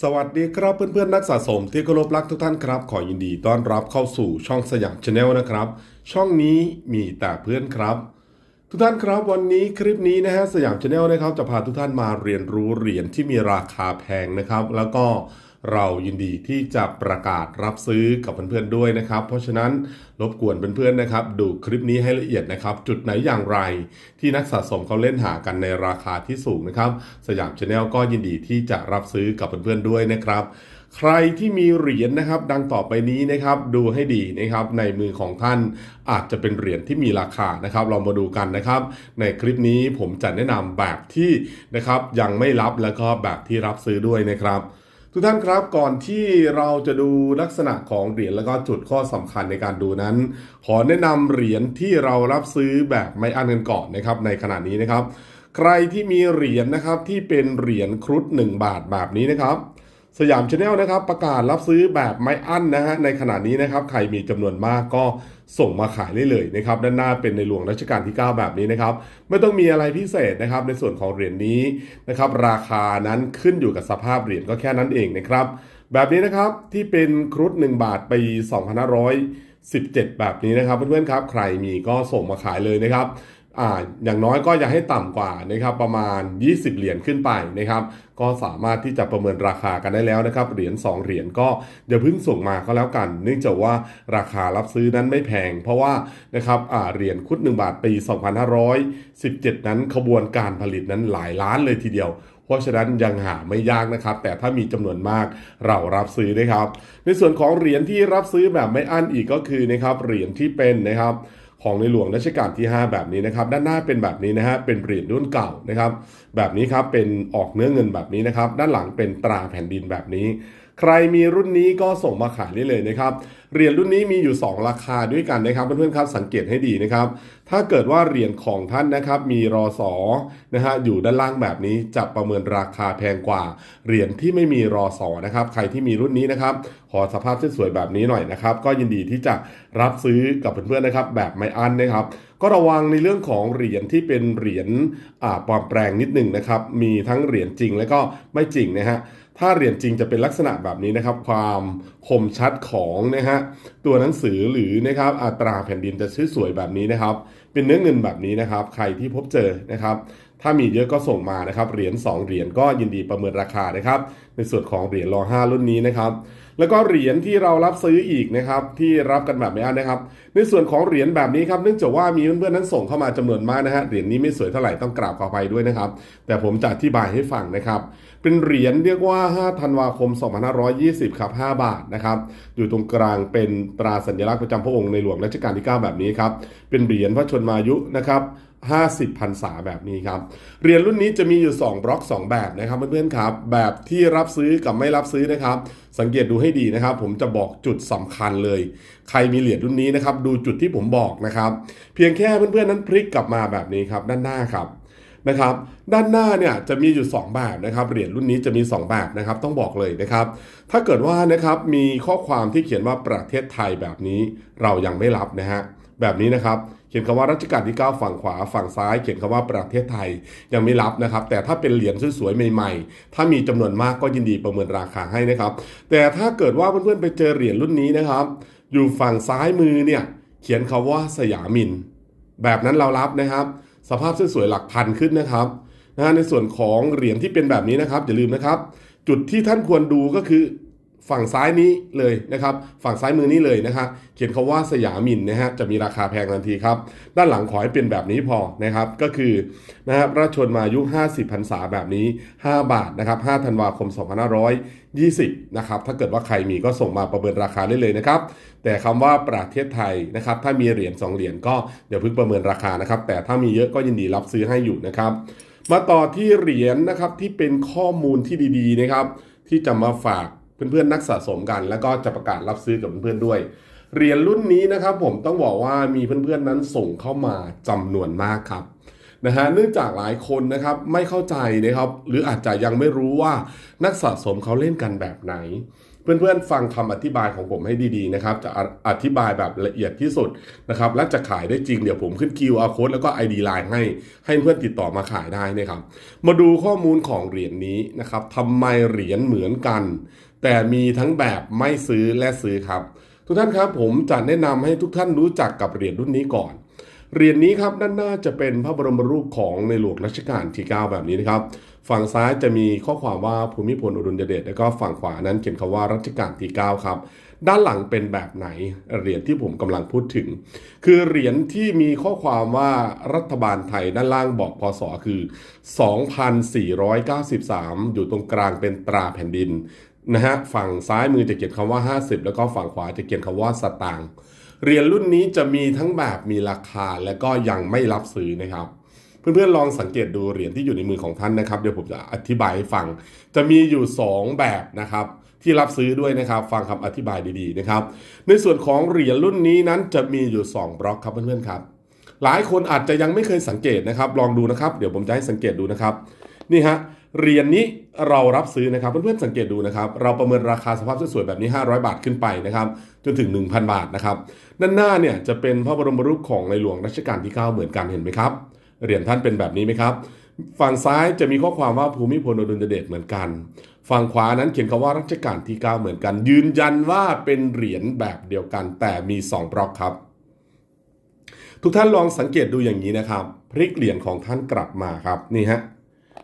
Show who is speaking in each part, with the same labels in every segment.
Speaker 1: สวัสดีครับเพื่อนๆนักสะสมที่เคารพรักทุกท่านครับ ขอยินดีต้อนรับเข้าสู่ช่องสยามชาแนลนะครับ ช่องนี้มีแต่เพื่อนครับ ทุกท่านครับวันนี้คลิปนี้นะฮะสยามชาแนลนะครับจะพาทุกท่านมาเรียนรู้เหรียญที่มีราคาแพงนะครับ แล้วก็ เรายินดีที่จะประกาศรับซื้อกับเพื่อนๆด้วยนะครับ เพราะฉะนั้นรบกวนเพื่อนๆนะครับ ดูคลิปนี้ให้ละเอียดนะครับ จุดไหนอย่างไร ที่นักสะสมเขาเล่นหากันในราคาที่สูงนะครับ สยามชาแนลก็ยินดีที่จะรับซื้อกับเพื่อนๆด้วยนะครับใครที่มีเหรียญนะครับ ดังต่อไปนี้นะครับดูให้ดีนะครับในมือของท่านอาจจะเป็นเหรียญที่มีราคานะครับเรามาดูกันนะครับ ในคลิปนี้ผมจะแนะนำแบบที่นะครับยังไม่รับแล้วก็แบบที่รับซื้อด้วยนะครับ ทุกท่านครับก่อนที่เราจะดูลักษณะของเหรียญแล้วก็จุดข้อสำคัญในการดูนั้น ขอแนะนำเหรียญที่เรารับซื้อแบบไม่อั้นกันก่อนนะครับในขณะนี้นะครับ ใครที่มีเหรียญนะครับที่เป็นเหรียญครุฑ1บาทแบบนี้นะครับ สยามชาแนลนะครับประกาศรับซื้อแบบไม่อั้นนะฮะในขณะนี้นะครับใครมีจำนวนมากก็ส่งมาขายได้เลยนะครับด้านหน้าเป็นในหลวงรัชกาลที่ 9 แบบนี้นะครับไม่ต้องมีอะไรพิเศษนะครับในส่วนของเหรียญนี้นะครับราคานั้นขึ้นอยู่กับสภาพเหรียญก็แค่นั้นเองนะครับแบบนี้นะครับที่เป็นครุฑ1บาทปี2517 แบบนี้นะครับเพื่อนๆครับใครมีก็ส่งมาขายเลยนะครับ อ่าอย่างน้อยก็อย่าให้ต่ำกว่านะครับประมาณ 20 เหรียญขึ้นไปนะครับก็สามารถที่จะประเมินราคากันได้แล้วนะครับเหรียญ2เหรียญก็อย่าเพิ่งส่งมาก็แล้วกัน เนื่องจากว่าราคารับซื้อนั้นไม่แพง เพราะว่านะครับอ่าเหรียญคุด1บาทปี 2517 นั้นขบวนการผลิตนั้นหลายล้านเลยทีเดียวเพราะฉะนั้นยังหาไม่ยากนะครับ แต่ถ้ามีจำนวนมากเรารับซื้อได้ครับ ในส่วนของเหรียญที่รับซื้อแบบไม่อั้นอีกก็คือนะครับเหรียญที่เป็นนะครับ ของในหลวงรัชกาลที่ 5 แบบนี้นะครับ ด้านหน้าเป็นแบบนี้นะฮะเป็นเหรียญรุ่นเก่านะครับ แบบนี้ครับเป็นออกเนื้อเงินแบบนี้นะครับ ด้านหลังเป็นตราแผ่นดินแบบนี้ ใครมีรุ่นนี้ก็ส่งมาขายได้เลยนะครับ เหรียญรุ่นนี้มีอยู่ 2 ราคาด้วยกันนะครับเพื่อนๆครับสังเกตให้ดีนะครับ ถ้าเกิดว่าเหรียญของท่านนะครับมีรอสอนะฮะอยู่ด้านล่างแบบนี้จะประเมินราคาแพงกว่า เหรียญที่ไม่มีรอสอนะครับ ใครที่มีรุ่นนี้นะครับขอสภาพสวยๆแบบนี้หน่อยนะครับ ก็ยินดีที่จะรับซื้อกับเพื่อนๆนะครับ แบบไม่อั้นนะครับ ก็ระวังในเรื่องของเหรียญที่เป็นเหรียญปลอมแปลงนิดหนึ่งนะครับ มีทั้งเหรียญจริงและก็ไม่จริงนะฮะ ถ้าเหรียญจริงจะเป็นลักษณะแบบนี้นะครับ ความคมชัดของนะฮะตัวหนังสือหรือนะครับอัตราแผ่นดินจะสวยแบบนี้นะครับ เป็นเนื้อเงินแบบนี้นะครับ ใครที่พบเจอนะครับ ถ้ามีเยอะก็ส่งมานะครับเหรียญ2เหรียญก็ยินดีประเมินราคานะครับ ในส่วนของเหรียญรอ5รุ่นนี้นะครับ แล้วก็เหรียญที่เรารับซื้ออีกนะครับที่รับกันแบบไม่อั้นนะครับ ในส่วนของเหรียญแบบนี้ครับเนื่องจากว่ามีเพื่อนๆนั้นส่งเข้ามาจำนวนมากนะฮะเหรียญนี้ไม่สวยเท่าไหร่ต้องกราบขออภัยด้วยนะครับ แต่ผมจะอธิบายให้ฟังนะครับเป็นเหรียญเรียกว่า 5 ธันวาคม 2520 ครับ 5 บาทนะครับ อยู่ตรงกลางเป็นตราสัญลักษณ์ประจำพระองค์ในหลวงรัชกาลที่ 9 แบบนี้ครับ เป็นเหรียญพระชนมายุนะครับ50พรรษาแบบนี้ครับ เหรียญรุ่นนี้จะมีอยู่ 2 บล็อก 2 แบบนะครับเพื่อนๆครับ แบบที่รับซื้อกับไม่รับซื้อนะครับ สังเกตดูให้ดีนะครับ ผมจะบอกจุดสำคัญเลย ใครมีเหรียญรุ่นนี้นะครับ ดูจุดที่ผมบอกนะครับ เพียงแค่เพื่อนๆนั้นพลิกกลับมาแบบนี้ครับ ด้านหน้าครับนะครับ ด้านหน้าเนี่ยจะมีอยู่ 2 แบบนะครับ เหรียญรุ่นนี้จะมี 2 แบบนะครับ ต้องบอกเลยนะครับ ถ้าเกิดว่านะครับมีข้อความที่เขียนว่าประเทศไทยแบบนี้เรายังไม่รับนะฮะแบบนี้นะครับ เขียนคำว่ารัชกาลที่ 9 ฝั่งขวา ฝั่งซ้าย เขียนคำว่าประเทศไทยยังไม่รับนะครับ แต่ถ้าเป็นเหรียญสวยๆใหม่ๆ ถ้ามีจำนวนมากก็ยินดีประเมินราคาให้นะครับ แต่ถ้าเกิดว่าเพื่อนๆไปเจอเหรียญรุ่นนี้นะครับ อยู่ฝั่งซ้ายมือเนี่ยเขียนคำว่าสยามิน แบบนั้นเรารับนะครับ สภาพสวยๆหลักพันขึ้นนะครับนะฮะในส่วนของเหรียญที่เป็นแบบนี้นะครับอย่าลืมนะครับ จุดที่ท่านควรดูก็คือ ฝั่งซ้ายนี้เลยนะครับ ฝั่งซ้ายมือนี้เลยนะครับ เขียนคาว่าสยามินนะฮะ จะมีราคาแพงทันทีครับ ด้านหลังขอให้เป็นแบบนี้พอนะครับ ก็คือนะครับราชชนมายุ 50พรรษาแบบนี้ 5 บาทนะครับ5ธันวาคม 2520 นะครับ ถ้าเกิดว่าใครมีก็ส่งมาประเมินราคาได้เลยนะครับ แต่คำว่าประเทศไทยนะครับ ถ้ามีเหรียญ2เหรียญก็เดี๋ยวเพิ่งประเมินราคานะครับ แต่ถ้ามีเยอะก็ยินดีรับซื้อให้อยู่นะครับ มาต่อที่เหรียญนะครับที่เป็นข้อมูลที่ดีๆนะครับ ที่จะมาฝาก เพื่อนๆนักสะสมกัน แล้วก็จะประกาศรับซื้อกับเพื่อนๆด้วย เหรียญรุ่นนี้นะครับ ผมต้องบอกว่ามีเพื่อนๆนั้นส่งเข้ามาจำนวนมากครับนะฮะเนื่องจากหลายคนนะครับไม่เข้าใจนะครับหรืออาจจะยังไม่รู้ว่านักสะสมเขาเล่นกันแบบไหนเเพื่อนๆฟังคำอธิบายของผมให้ดีๆนะครับจะอธิบายแบบละเอียดที่สุดนะครับและจะขายได้จริงเดี๋ยวผมขึ้น QR code แล้วก็ ID Line ให้ให้เพื่อนติดต่อมาขายได้นะครับ มาดูข้อมูลของเหรียญนี้นะครับทำไมเหรียญเหมือนกัน แต่มีทั้งแบบไม่ซื้อและซื้อครับ ทุกท่านครับผมจะแนะนำให้ทุกท่านรู้จักกับเหรียญรุ่นนี้ก่อนเหรียญนี้ครับด้านหน้าจะเป็นพระบรมรูปของในหลวงรัชกาลที่ 9 แบบนี้นะครับ ฝั่งซ้ายจะมีข้อความว่าภูมิพลอดุลยเดชแล้วก็ฝั่งขวานั้นเขียนคำว่ารัชกาลที่ 9 ครับ ด้านหลังเป็นแบบไหนเหรียญที่ผมกำลังพูดถึง คือเหรียญที่มีข้อความว่ารัฐบาลไทยด้านล่างบอกพศคือ 2493 อยู่ตรงกลางเป็นตราแผ่นดิน นะฮะฝั่งซ้ายมือจะเขียนคำว่า 50 แล้วก็ฝั่งขวาจะเขียนคำว่าสตางค์เหรียญรุ่นนี้จะมีทั้งแบบมีราคาและก็ยังไม่รับซื้อนะครับ เพื่อนๆลองสังเกตดูเหรียญที่อยู่ในมือของท่านนะครับ เดี๋ยวผมจะอธิบายให้ฟัง จะมีอยู่ 2 แบบนะครับที่รับซื้อด้วยนะครับ ฟังคำอธิบายดีๆนะครับ ในส่วนของเหรียญรุ่นนี้นั้นจะมีอยู่ 2 บล็อกครับเพื่อนๆครับ หลายคนอาจจะยังไม่เคยสังเกตนะครับ ลองดูนะครับ เดี๋ยวผมจะให้สังเกตดูนะครับ นี่ฮะ เหรียญนี้เรารับซื้อนะครับ เพื่อนๆสังเกตดูนะครับ เราประเมินราคาสภาพสวยๆแบบนี้ 500 บาทขึ้นไปนะครับ จนถึง 1,000 บาทนะครับ ด้านหน้าเนี่ยจะเป็นพระบรมรูปของในหลวงรัชกาลที่ 9 เหมือนกันเห็นไหมครับ เหรียญท่านเป็นแบบนี้ไหมครับ ฝั่งซ้ายจะมีข้อความว่าภูมิพลอดุลยเดชเหมือนกัน ฝั่งขวานั้นเขียนคำว่ารัชกาลที่ 9 เหมือนกัน ยืนยันว่าเป็นเหรียญแบบเดียวกัน แต่มี 2 บล็อกครับ ทุกท่านลองสังเกตดูอย่างนี้นะครับ พลิกเหรียญของท่านกลับมาครับนี่ฮะ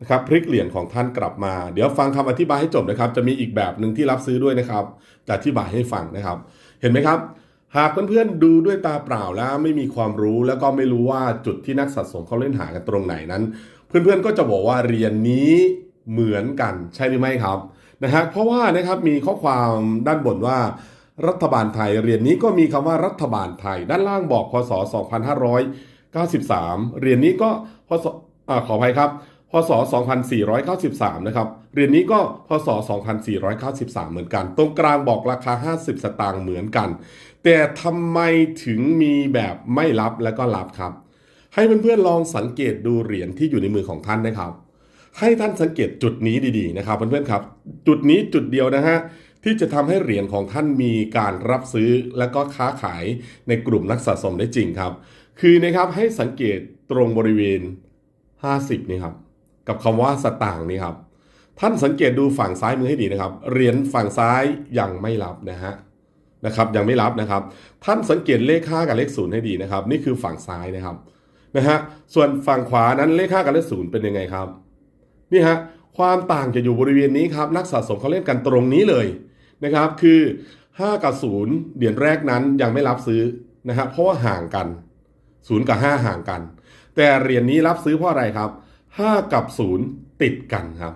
Speaker 1: นะครับพลิกเหรียญของท่านกลับมา เดี๋ยวฟังคำอธิบายให้จบนะครับ จะมีอีกแบบหนึ่งที่รับซื้อด้วยนะครับ จะอธิบายให้ฟังนะครับ เห็นไหมครับ หากเพื่อนๆดูด้วยตาเปล่าแล้วไม่มีความรู้แล้วก็ไม่รู้ว่าจุดที่นักสะสมเขาเล่นหากันตรงไหนนั้น เพื่อนๆก็จะบอกว่าเหรียญนี้เหมือนกันใช่หรือไม่ครับนะฮะเพราะว่านะครับมีข้อความด้านบนว่ารัฐบาลไทยเหรียญนี้ก็มีคำว่ารัฐบาลไทย ด้านล่างบอกพศ 2593เหรียญนี้ก็พศอ่าขออภัยครับ พศ 2493 นะครับ เหรียญนี้ก็พศ 2493 เหมือนกัน ตรงกลางบอกราคา 50 สตางค์เหมือนกัน แต่ทำไมถึงมีแบบไม่รับและก็รับครับ ให้เพื่อนๆลองสังเกตดูเหรียญที่อยู่ในมือของท่านนะครับ ให้ท่านสังเกตจุดนี้ดีๆนะครับเพื่อนๆครับ จุดนี้จุดเดียวนะฮะที่จะทำให้เหรียญของท่านมีการรับซื้อและก็ค้าขายในกลุ่มนักสะสมได้จริงครับ คือนะครับให้สังเกตตรงบริเวณ 50 นี่ครับ กับคำว่าสตางค์นี่ครับ ท่านสังเกตดูฝั่งซ้ายมือให้ดีนะครับ เหรียญฝั่งซ้ายยังไม่รับนะฮะนะครับยังไม่รับนะครับ ท่านสังเกตเลข5กับเลข0ให้ดีนะครับ นี่คือฝั่งซ้ายนะครับนะฮะส่วนฝั่งขวานั้นเลข5กับเลข0เป็นยังไงครับนี่ฮะความต่างจะอยู่บริเวณนี้ครับนักสะสมเขาเล่นกันตรงนี้เลยนะครับคือ 5 กับ 0 เหรียญแรกนั้นยังไม่รับซื้อนะครับเพราะว่าห่างกัน 0 กับ 5 ห่างกัน แต่เหรียญนี้รับซื้อเพราะอะไรครับ 5 กับ 0 ติดกันครับ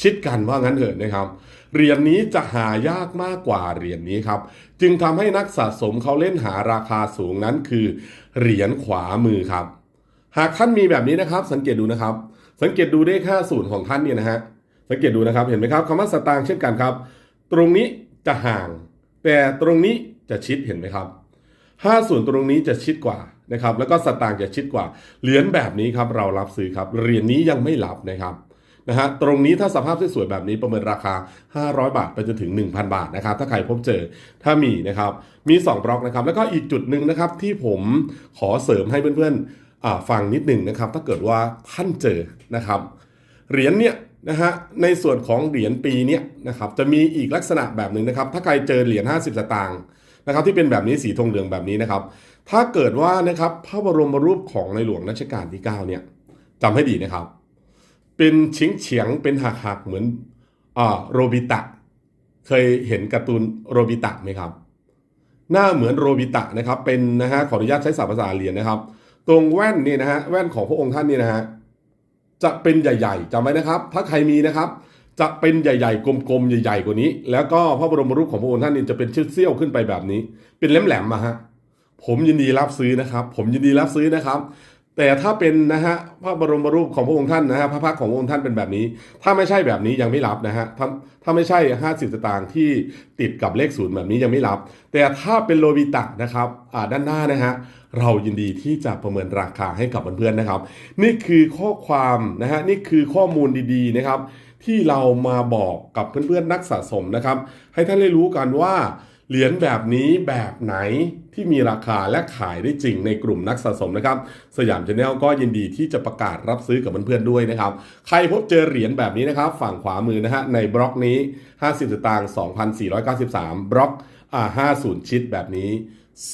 Speaker 1: ชิดกันว่างั้นเถอะนะครับ เหรียญนี้จะหายากมากกว่าเหรียญนี้ครับ จึงทำให้นักสะสมเขาเล่นหาราคาสูงนั้นคือ เหรียญขวามือครับ หากท่านมีแบบนี้นะครับ สังเกตดูนะครับ สังเกตดูเลขค่าศูนย์ของท่านเนี่ยนะฮะสังเกตดูนะครับเห็นไหมครับคำว่าสตางค์เช่นกันครับ ตรงนี้จะห่าง แต่ตรงนี้จะชิดเห็นไหมครับ ห้าส่วนตรงนี้จะชิดกว่านะครับแล้วก็สตางค์จะชิดกว่า เหรียญแบบนี้ครับเรารับซื้อครับเหรียญนี้ยังไม่รับนะครับนะฮะตรงนี้ถ้าสภาพสวยๆแบบนี้ประเมินราคา 500 บาทไปจนถึง 1,000 บาทนะครับถ้าใครพบเจอถ้ามีนะครับมี 2 บล็อกนะครับแล้วก็อีกจุดหนึ่งนะครับที่ผมขอเสริมให้เพื่อนๆฟังนิดหนึ่งนะครับถ้าเกิดว่าท่านเจอนะครับเหรียญเนี่ยนะฮะในส่วนของเหรียญปีเนี้ยนะครับจะมีอีกลักษณะแบบหนึ่งนะครับถ้าใครเจอเหรียญ50 สตางค์ นะครับที่เป็นแบบนี้สีธงเหลืองแบบนี้นะครับ ถ้าเกิดว่านะครับพระบรมรูปของในหลวงรัชกาลที่ 9 เนี่ยจำให้ดีนะครับ เป็นชิงเฉียงเป็นหักหักเหมือนอ่าโรบิตะ เคยเห็นการ์ตูนโรบิตะไหมครับ หน้าเหมือนโรบิตะนะครับ เป็นนะฮะขออนุญาตใช้ศัพท์ภาษาเรียนนะครับ ตรงแว่นนี่นะฮะแว่นของพระองค์ท่านนี่นะฮะจะเป็นใหญ่ ๆจำไว้นะครับ ถ้าใครมีนะครับ จะเป็นใหญ่ๆ กลมๆ ใหญ่ๆ กว่านี้ แล้วก็พระบรมรูปของพระองค์ท่านนี่จะเป็นเสี้ยวขึ้นไปแบบนี้ เป็นแหลมๆมาฮะ ผมยินดีรับซื้อนะครับ ผมยินดีรับซื้อนะครับ แต่ถ้าเป็นนะฮะพระบรมรูปของพระองค์ท่านนะฮะพระพักของพระองค์ท่านเป็นแบบนี้ ถ้าไม่ใช่แบบนี้ยังไม่รับนะฮะถ้าถ้าไม่ใช่ 50สตางค์ที่ติดกับเลขศูนย์แบบนี้ยังไม่รับ แต่ถ้าเป็นโลบิตะนะครับอ่าด้านหน้านะฮะเรายินดีที่จะประเมินราคาให้กับเพื่อนๆนะครับ นี่คือข้อความนะฮะนี่คือข้อมูลดีๆนะครับ ที่เรามาบอกกับเพื่อนๆนักสะสมนะครับ ให้ท่านได้รู้กันว่าเหรียญแบบนี้แบบไหนที่มีราคาและขายได้จริงในกลุ่มนักสะสมนะครับ สยามชาแนลก็ยินดีที่จะประกาศรับซื้อกับเพื่อนๆด้วยนะครับ ใครพบเจอเหรียญแบบนี้นะครับ ฝั่งขวามือนะฮะในบล็อกนี้ 50สตางค์2,493 บล็อกอ่า50 ชิดแบบนี้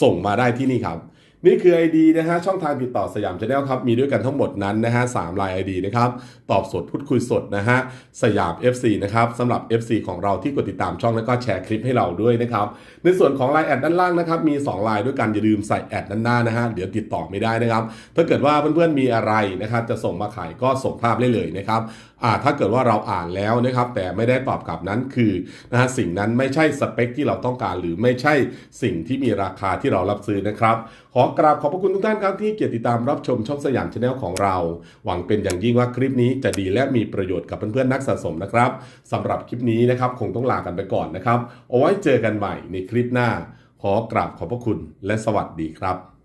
Speaker 1: ส่งมาได้ที่นี่ครับ นี่คือ ID นะฮะช่องทางติดต่อสยามชาแนลครับ มีด้วยกันทั้งหมดนั้นนะฮะสามลาย ID นะครับ ตอบสดพูดคุยสดนะฮะสยาม FC นะครับสำหรับ FC ของเราที่กดติดตามช่องแล้วก็แชร์คลิปให้เราด้วยนะครับ ในส่วนของลน์แอดด้านล่างนะครับมี2ลายด้วยกันอย่าลืมใส่แอดด้านหน้านะฮะเดี๋ยวติดต่อไม่ได้นะครับถ้าเกิดว่าเพื่อนๆมีอะไรนะครับจะส่งมาขายก็ส่งภาพได้เลยนะครับถ้าเกิดว่าเราอ่านแล้วนะครับ แต่ไม่ได้ตอบกลับนั้นคือนะฮะสิ่งนั้นไม่ใช่สเปคที่เราต้องการ หรือไม่ใช่สิ่งที่มีราคาที่เรารับซื้อนะครับ ขอกราบขอบพระคุณทุกท่านครับที่เกียรติตามรับชมช่องสยามชาแนลของเรา หวังเป็นอย่างยิ่งว่าคลิปนี้จะดีและมีประโยชน์กับเพื่อนๆนักสะสมนะครับสำหรับคลิปนี้นะครับคงต้องลากันไปก่อนนะครับ เอาไว้เจอกันใหม่ในคลิปหน้า ขอกราบขอบพระคุณและสวัสดีครับ